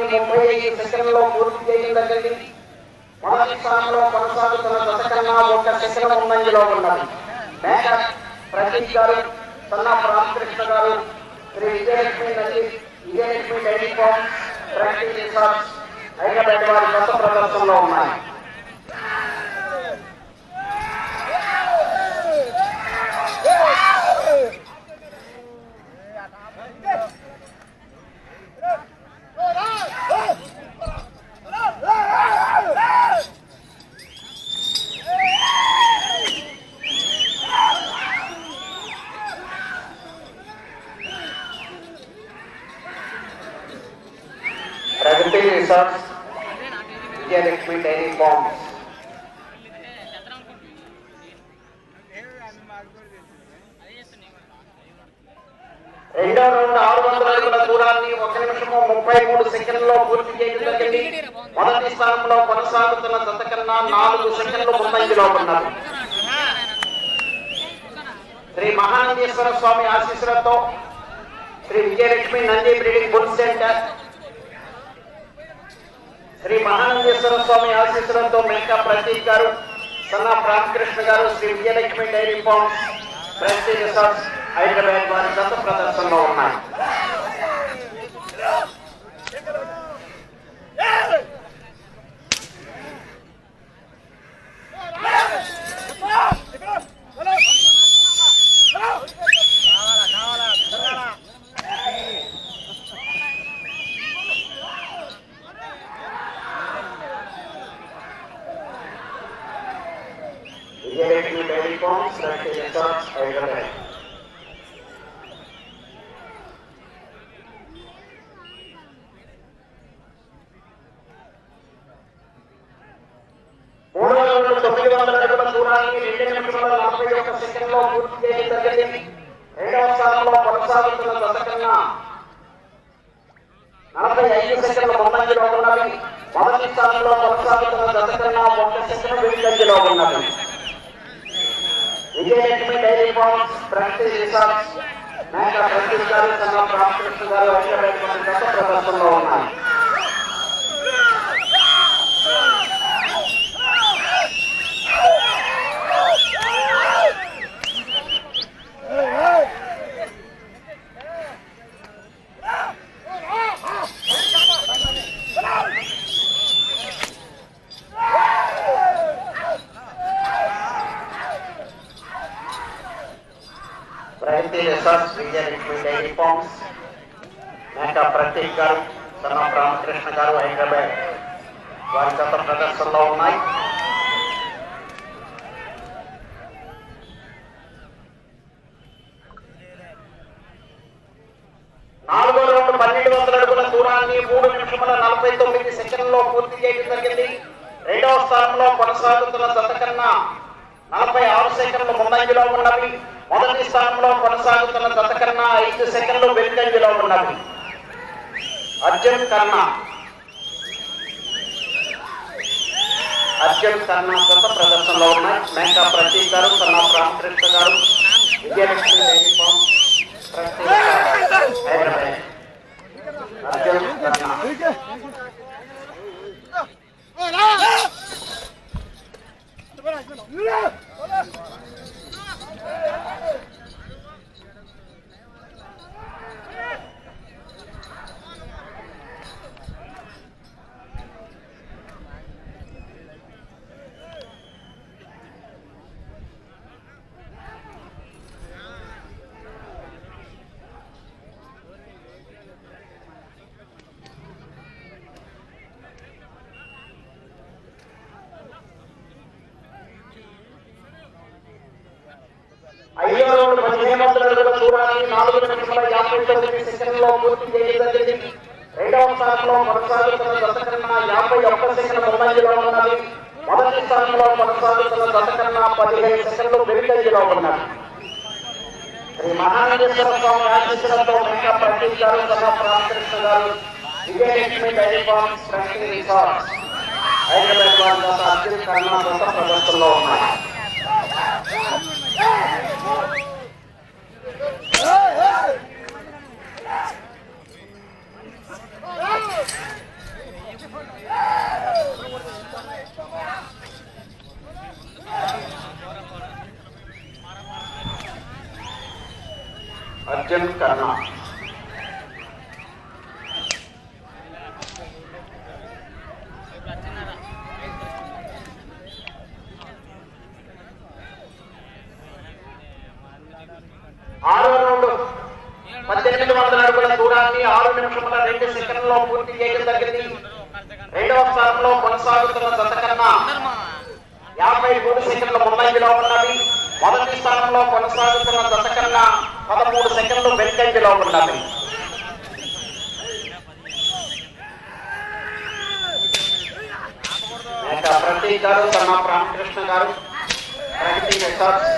దూరాన్ని ముప్పై ఐదు సెకండ్లో పూర్తి చేయడం జరిగింది. మొదటి స్థానంలో కొనసాగుతున్న దశ కన్నా ఒక సెకండ్ ముందంజలో ఉన్నది. మేక ప్రదీప్ గారు రామకృష్ణ గారు శ్రీ విజయలక్ష్మి నల్లి Vijayalakshmi dairy farm practice resorts Hyderabad వారి కొత్త ప్రదర్శనలో ఉన్నాయి Pragathi resorts Vijayalakshmi dairy farms రెండో రౌండ్ ఆరు వందల అడుగుల దూరాన్ని ఒక నిమిషము ముప్పై మూడు సెకండ్లో పూర్తి చేయడం జరిగింది మొదటి స్థానంలో కొనసాగుతున్న జత కన్నా నాలుగు సెకండ్లు ముందంజలో ఉన్నారు. శ్రీ మహానందేశ్వర స్వామి ఆశీస్సులతో Sri Vijayalakshmi Nandi breeding bull centre Sri Mahanandeeswara Swamy ఆశీస్సులతో Meka Prateek garu son of Ramakrishna garu Sri Vijayalakshmi dairy farms prestige resorts Hyderabad వారి గత ప్రదర్శనలో ఉన్నాయి Vijayalakshmi dairy farms prestige resorts Hyderabad మూడు వందల తొమ్మిది వందల అడుగుల దూరాన్ని రెండు నిమిషాల నలభై ఒక్క సెకండ్లో పూర్తి చేయడం జరిగింది రెండవ స్థానంలో కొనసాగుతున్న దశ కన్నా నలభై ఐదు సెకండ్ల ముందంజలో ఉన్నవి మొదటి స్థానంలో కొనసాగుతున్న దశ కన్నా ఒక సెకండ్ వెనుకంజలో ఉన్నవి Vijayalakshmi dairy farms practice resorts Meka Prateek garu సన్న రామకృష్ణ గారు హైదరాబాద్ వారి గత ప్రదర్శనలో ఉన్నాయి Pragathi resorts Vijayalakshmi dairy farms Meka Prateek garu son of Ramakrishna గారు హైదరాబాద్ వారి గత ప్రదర్శనలో ఉన్నాయి నాలుగో రౌండ్ పన్నెండు వందల అడుగుల దూరాన్ని మూడు నిమిషముల నలభై తొమ్మిది సెకండ్లో పూర్తి చేయడం జరిగింది. రెండవ స్థానంలో కొనసాగుతున్న జత కన్నా నలభై ఆరు సెకండ్లు ముందంజలో ఉన్నవి. మొదటి స్థానంలో కొనసాగుతున్న జత కన్నా ఐదు సెకండ్లు వెనుకంజలో ఉన్నవి. అర్జున్ కన్నా అర్జున్ కన్నా ప్రదర్శనలో ఉన్నాయి. మేకా ప్రతీక్ గారు సన్నా రామకృష్ణ గారు విజయలక్ష్మి డైరీ ఫార్మ్ ప్రతీక్ గారు, హైదరాబాద్ అర్జున్ కన్నా ఐదో రౌండ్ పదిహేను వందల నాలుగు నిమిషముల యాభై తొమ్మిది సెకండ్లో పూర్తి చేయడం జరిగింది. రెండవ స్థానంలో కొనసాగుతున్న దశ కన్నా యాభై ఒక్క సెకండ్ ముందంజలో ఉన్నది. మొదటి స్థానంలో కొనసాగుతున్న దశ కన్నా పదిహేను సెకండ్లు వెనుకంజలో ఉన్నది. శ్రీ మహానందేశ్వర స్వామి ఆశీస్సులతో రామకృష్ణ గారు విజయలక్ష్మి డైరీ ఫార్మ్స్ హైదరాబాద్ వారి కన్నా ప్రదర్శనలో ఉన్నాయి అర్జున్ కర్ణ ఆరో రౌండ్ పద్దెనిమిది వందల అడుగుల దూరాన్ని ఆరు నిమిషముల రెండు సెకండ్లలో పూర్తి చేయడం జరిగింది రెండవ స్థానంలో కొనసాగుతున్న జత కన్నా యాభై మూడు సెకండ్లో ఉన్నవి మొదటి స్థానంలో కొనసాగుతున్న దశ కన్నా పదమూడు సెకండ్లు వెనుకంజలో ఉన్నవి ప్రతీక్ గారు తన Ramakrishna garu Pragathi resorts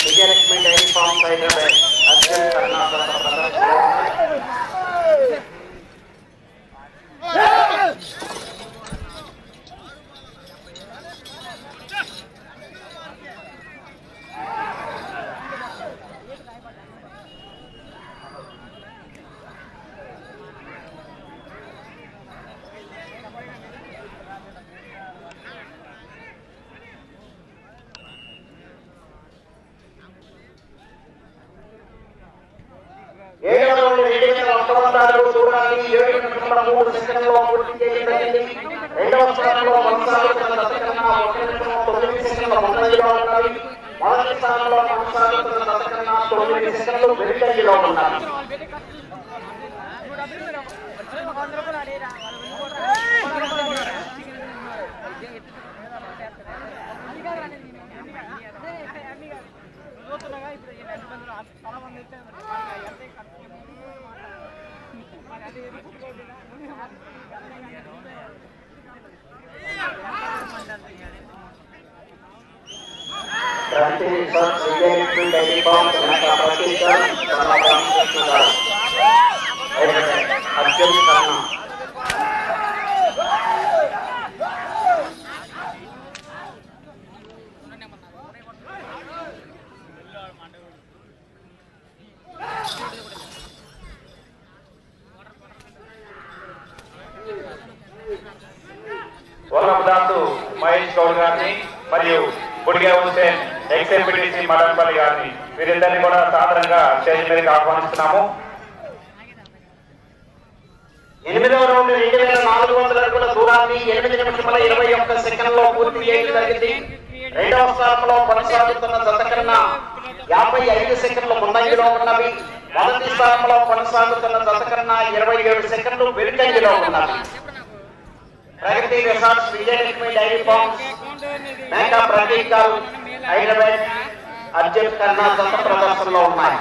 Vijayalakshmi dairy farms Hyderabad Arjun Karnataka ప్రదర్శన ఉన్నాయి. ఏడవ రౌండ్ రెండు వేల ఒక్క వంద అడుగుల ఏడు నిమిషముల మూడు సెకండ్లలో పూర్తి చేయడం జరిగింది రెండవ స్థానంలో కొనసాగుతున్న దశ ఒక నిమిషం తొమ్మిది సెకండ్ల ముందంజలో ఉన్నవి మొదటి స్థానంలో కొనసాగుతున్న దశ తొమ్మిది సెకండ్లు వెనుకంజలో ఉన్నవి Kranthi resorts Vijayalakshmi dairy farms Meka Prateek garu తన రామకృష్ణ గారు హైదరాబాద్ అర్జున్ కర్ణ వల్లభదాసు మహేష్ గౌడ్ గారిని మరియు బుడిగా హుసేన్ ఎక్స్ఎంపీటీసీ మదన్పల్లి గారిని వీరిద్దరిని కూడా సాధారణంగా స్టేజ్ మీదకి ఆహ్వానిస్తున్నాము. ఎనిమిదవ రౌండ్ రెండు వేల నాలుగు వందల అడుగుల దూరాన్ని ఎనిమిది నిమిషముల ఇరవై ఒక్క సెకండ్లో పూర్తి చేయడం జరిగింది. రెండవ స్థానంలో కొనసాగుతున్న జత కన్నా యాభై ఐదు సెకండ్లు ముందంజలో ఉన్నవి. మొదటి స్థానంలో కొనసాగుతున్న జత కన్నా ఇరవై ఏడు సెకండ్లు వెనుకంజలో ఉన్నవి. Pragathi resorts Vijayalakshmi dairy farms Meka Prateek garu Hyderabad Arjun కన్నా జత ప్రదర్శనలో ఉన్నాయి.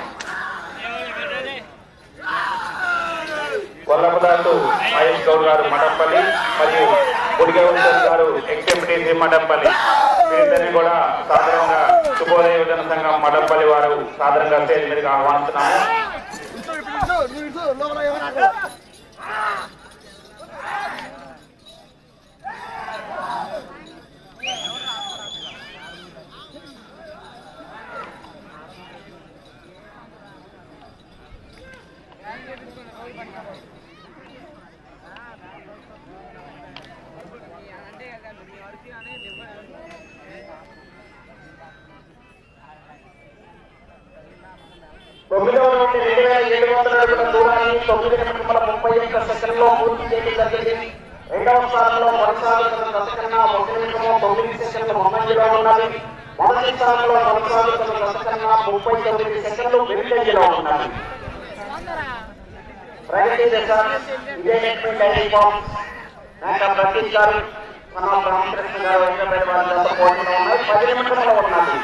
కొల్లపదాలు మహేష్ గౌడ్ గారు మఠంపల్లి మరియు బుడిగా గారు ఎక్స్ఎంటీసీ మఠంపల్లి. వీరిద్దరిని కూడా సాధారణంగా శుభోదయ యువజన సంఘం మఠంపల్లి వారు సాధారణంగా స్టేజ్ మీదకి ఆహ్వానిస్తున్నాము. తొమ్మిదవ రౌండ్ రెండు వేల ఏడు వందల అడుగుల దూరాన్ని తొమ్మిది నిమిషముల ముప్పై ఒక్క సెకండ్లో పూర్తి చేయడం జరిగింది. రెండవ స్థానంలో కొనసాగుతున్న దశ కన్నా ఒక నిమిషము తొమ్మిది సెకండ్ల ముందంజలో ఉన్నవి మొదటి స్థానంలో కొనసాగుతున్న దశ కన్నా ముప్పై తొమ్మిది సెకండ్లు వెనుకంజలో ఉన్నవి ప్రగతి దశ విజయలక్ష్మి డైరీ ఫార్మ్స్ గారు మన రామకృష్ణ గారు వారి పోటీలో ఉన్నాయి పది నిమిషంలో ఉన్నది.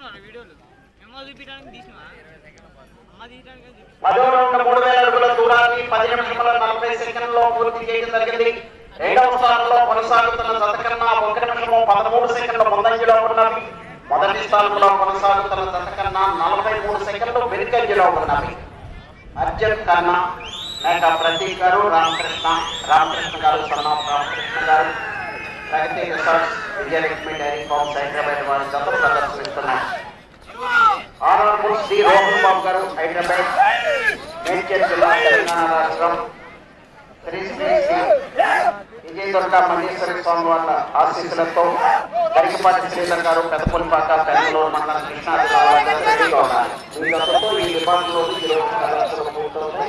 తీసుకున్నారు వీడియోలు. మేము చూపించడానికి తీసినా అమ్మ తీయడానికి మూడు వేల అడుగుల దూరాన్ని పది నిమిషముల నలభై సెకండ్లో పూర్తి చేయడం జరిగింది రెండవ స్థానంలో కొనసాగుతున్న జత కన్నా ఒక నిమిషము పదమూడు సెకండ్ల ముందంజలో ఉన్నవి మొదటి స్థానంలో కొనసాగుతున్న జత కన్నా నలభై మూడు సెకండ్లు వెనుకంజలో ఉన్నవి అర్జున్ కన్నా మేక ప్రతీక్ గారు Ramakrishna Ramakrishna garu son of Ramakrishna garu. Pragathi resorts Vijayalakshmi dairy farms Hyderabad వారి జత ప్రదర్శిస్తున్నారు ఆనరబుల్ శ్రీ రోహన్ బాబు గారు హైదరాబాద్ మేడ్చల్ జిల్లా తెలంగాణ రాష్ట్రం. శ్రీ శ్రీ శ్రీ విజయదుర్గ మల్లేశ్వరి స్వామి వాళ్ళ ఆశీస్సులతో గరికపాటి శ్రీధర్ గారు పెద్దపల్లిపాక బెంగళూరు మండలం కృష్ణా జిల్లా ఉన్నారు ఈ దశతో ఈ విభాగంలో ప్రదర్శన పూర్తవుతుంది.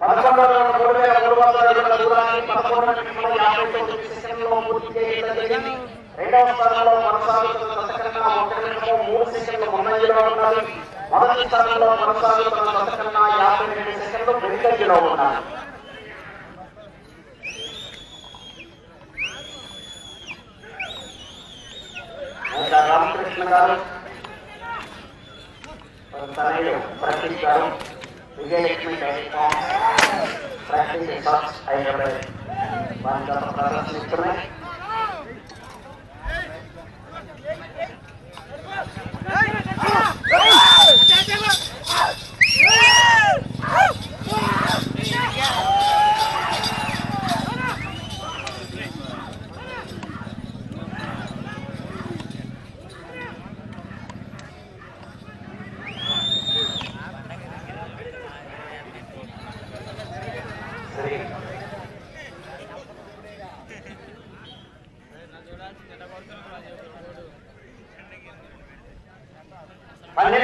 పదకొండు వందల మూడు వేల మూడు వందల అడుగుల దూరాన్ని పదకొండు నిమిషముల యాభై తొమ్మిది పూర్తి చేయడం జరిగింది రెండవ స్థానంలో కొనసాగుతున్న దశకన్నా నిమిషం మూడు సెకండ్లు ముందంజలో మొదటి స్థానంలో కొనసాగుతున్న దశకన్నా యాభై రెండు సెకండ్లు వెనుకంజలో రామకృష్ణ గారు తనయుడు garu Vijayalakshmi dairy farm practice resorts Hyderabad వారి గత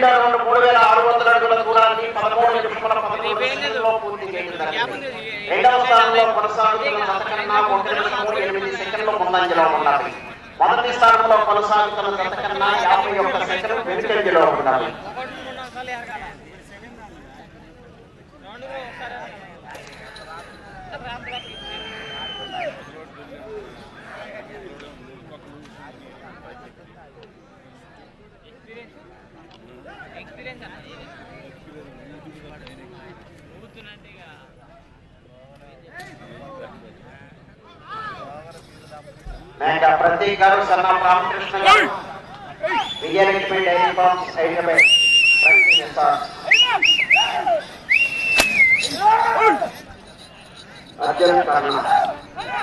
పన్నెండు రెండు మూడు వేల ఆరు వందల అడుగుల దూరాన్ని పదమూడు నిమిషముల పదమూడు సెకండ్లలో పూర్తి చేయడం జరిగింది. రెండవ స్థానంలో కొనసాగుతున్న జతకన్నా ఒక నిమిషము ఎనిమిది సెకండ్లు ముందంజలో ఉన్నది మొదటి స్థానంలో కొనసాగుతున్న యాభై ఒక్క సెకండ్లు వెనుకంజలో ఉన్నది ఒకటి మూడు నాలుగు సార్లు ఎరగాల రెండు ఒకసారి రాత్రి రాత్రి ఎక్స్పీరియన్స్ అన్న ఇది ఊగుతున్నట్టు ఇక మేక ప్రతీక్ గారు సన్నా రామకృష్ణ గారు విజయలక్ష్మి డైరీ ఫార్మ్స్ హైదరాబాద్.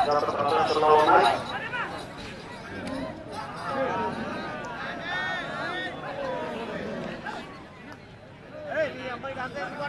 గత ప్రదర్శనలో ఉన్నాయి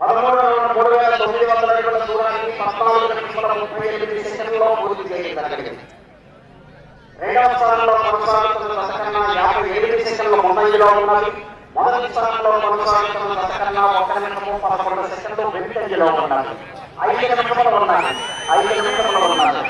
పదమూడు వందల మూడు వేల తొమ్మిది వందల అడుగుల దూరాన్ని పద్నాలుగు నిమిషముల ముప్పై ఎనిమిది సెకండ్లలో పూర్తి చేయడం జరిగింది రెండవ స్థానంలో కొనసాగుతున్న దశకన్నా యాభై ఎనిమిది సెకండ్ల ముందంజలో ఉన్నది మొదటి స్థానంలో కొనసాగుతున్న దశకన్నా ఒక నిమిషము పదకొండు సెకండ్లు వెనుకంజలో ఉన్నది ఐదు నిమిషములు ఉన్నాయి ఐదు నిమిషములు ఉన్నాయి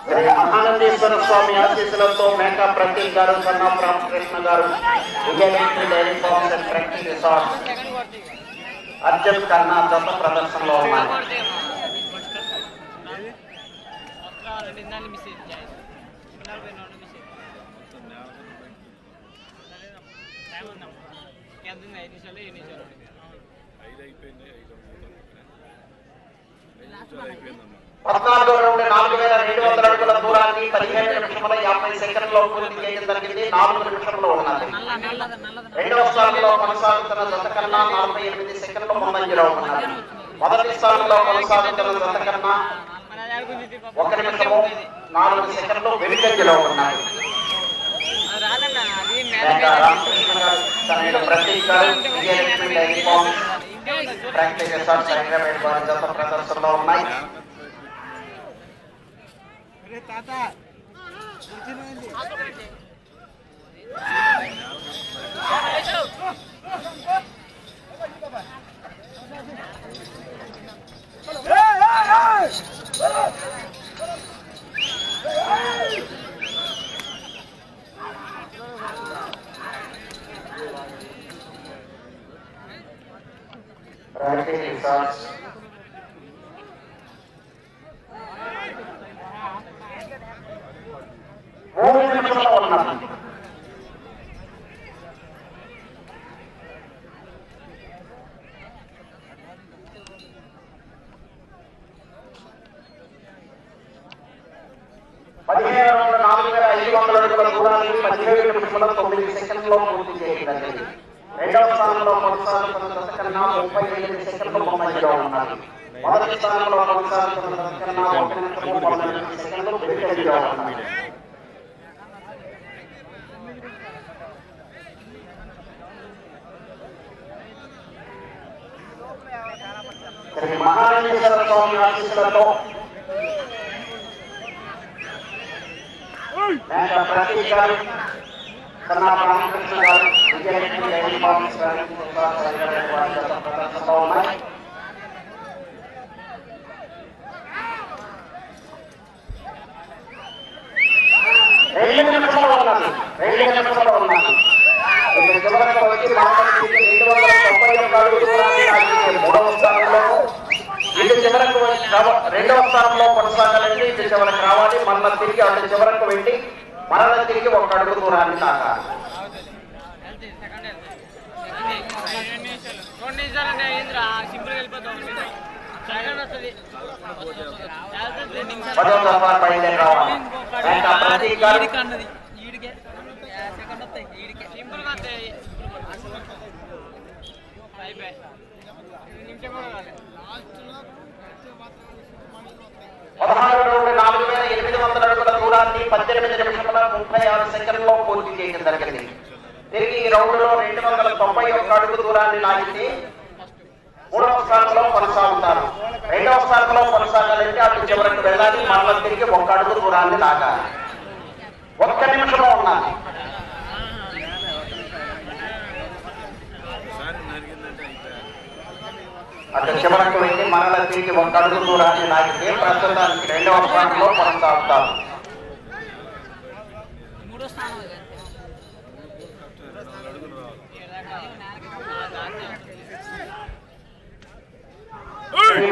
శ్రీ మహానందేశ్వర స్వామి ఆశీస్సులతో Meka garu son of Ramakrishna garu Vijayalakshmi dairy farms and Arjun కన్నా జత ప్రదర్శనలో ఉన్నాయి మిస్ మిస్ ఐదు అయిపోయింది ఐదు అయిపోయిందమ్మా. పద్నాలుగో రౌండ్ నాలుగు వేల రెండు వందల అడుగుల దూరాన్ని పదిహేను నిమిషముల యాభై సెకండ్లో పూర్తి చేయడం జరిగింది. నాలుగు నిమిషంలో ఉన్నది. రెండవ స్థానంలో కొనసాగుతున్న జత కన్నా నలభై ఎనిమిది సెకండ్లు ముందంజలో ఉన్నారు మొదటి స్థానంలో కొనసాగుతున్న జత కన్నా ఒక నిమిషము నాలుగు సెకండ్లు వెనుకంజలో ఉన్నాయి అది రామకృష్ణ గారు తనయుడు ప్రతీక్ గారు ప్రాక్టీస్ చేస్తారు హైదరాబాద్ వారి జత ప్రదర్శనలో ఉన్నాయి. ప్రాక్టీస్ చేస్తారు మూడు నిమిషంలో ఉన్నారు పదిహేను వందల నాలుగు వేల ఐదు వందల అడుగుల దూరాన్ని పదిహేడు నిమిషముల తొమ్మిది సెకండ్లో పూర్తి చేయడం జరిగింది రెండవ స్థానంలో కొనసాగుతున్న దశ కన్నా ముప్పై ఎనిమిది సెకండ్లు ముందంజలో ఉన్నారు మొదటి స్థానంలో కొనసాగుతున్న దశ కన్నా ఒక నిమిషము పదకొండు సెకండ్లు వెనుకంజలో ఉన్నారు శ్రీ మహాలింగేశ్వర స్వామి ఆశీస్సులతో ప్రతీక్ గారు కన్నా రామకృష్ణ గారు విజయలక్ష్మి ఫార్మ్స్ గారు ఉన్నాయి. రెండు నిమిషంలో ఉన్నది రెండు నిమిషంలో చివరకు వచ్చి రెండు వందల తొంభై లాగితే మూడవ స్థానంలో ఇటు చివరకు రెండవ స్థానంలో కొనసాగాలంటే ఇటు చివరకు రావాలి మళ్ళా తిరిగి అటు చివరకు వెళ్ళి మరల తిరిగి ఒక అడుగు దూరాన్ని తాకాలి. వెళ్తుంది రెండు నిమిషాలు రెండు నిమిషాలు అంటే ఏంద్రా సింపుల్ వెళ్ళిపోతాం సెకండ్ వస్తుంది వెళ్తుంది రెండు నిమిషాలు పదో తరఫా బయలుదేరి రావాలి మేక ప్రతీక్ గారు ఈడికి అన్నది ఈడికే సెకండ్ వస్తాయి ఈడికే సింపుల్గా వస్తాయి అయిపోయి నిమిషం కూడా కాదు పదహారు నుండి నాలుగు వేల ఎనిమిది వందల అడుగుల దూరాన్ని పద్దెనిమిది నిమిషముల ముప్పై ఆరు సెకండ్లో పూర్తి చేయడం జరిగింది. తిరిగి ఈ రౌండ్లో రెండు వందల తొంభై ఒక్క అడుగు దూరాన్ని లాగితే మూడవ స్థానంలో కొనసాగుతారు. రెండవ స్థానంలో కొనసాగాలంటే అటు చివరికి వెళ్ళాలి మరల తిరిగి ఒక్క అడుగు దూరాన్ని లాగాలి. ఒక్క నిమిషంలో ఉన్నది అతను చివరకు వెళ్ళి మరల తిరిగి ఒక అడుగు దూరాన్ని లాగితే ప్రస్తుతానికి రెండవ స్థానంలో కొనసాగుతారు.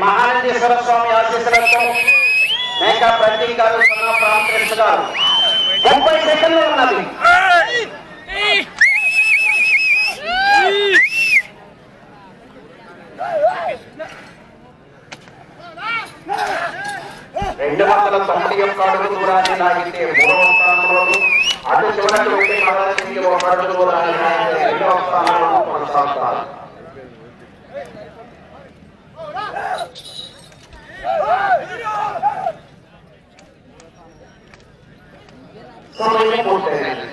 మహానందేశ్వర స్వామి ఆశీస్సులతో మేకా ప్రతీక్ గారు సన్నా గారు. ముప్పై సెకండ్లు ఉన్నది. రెండు వందల తొంభై ఒక్క అడుగు దూరాన్ని లాగితే మూడవ స్థానంలోను అటు చివరకు వెళ్ళి మరల ఒక అడుగు దూరాన్ని లాగితే రెండవ స్థానంలో కొనసాగుతారు. సమయం పూర్తయింది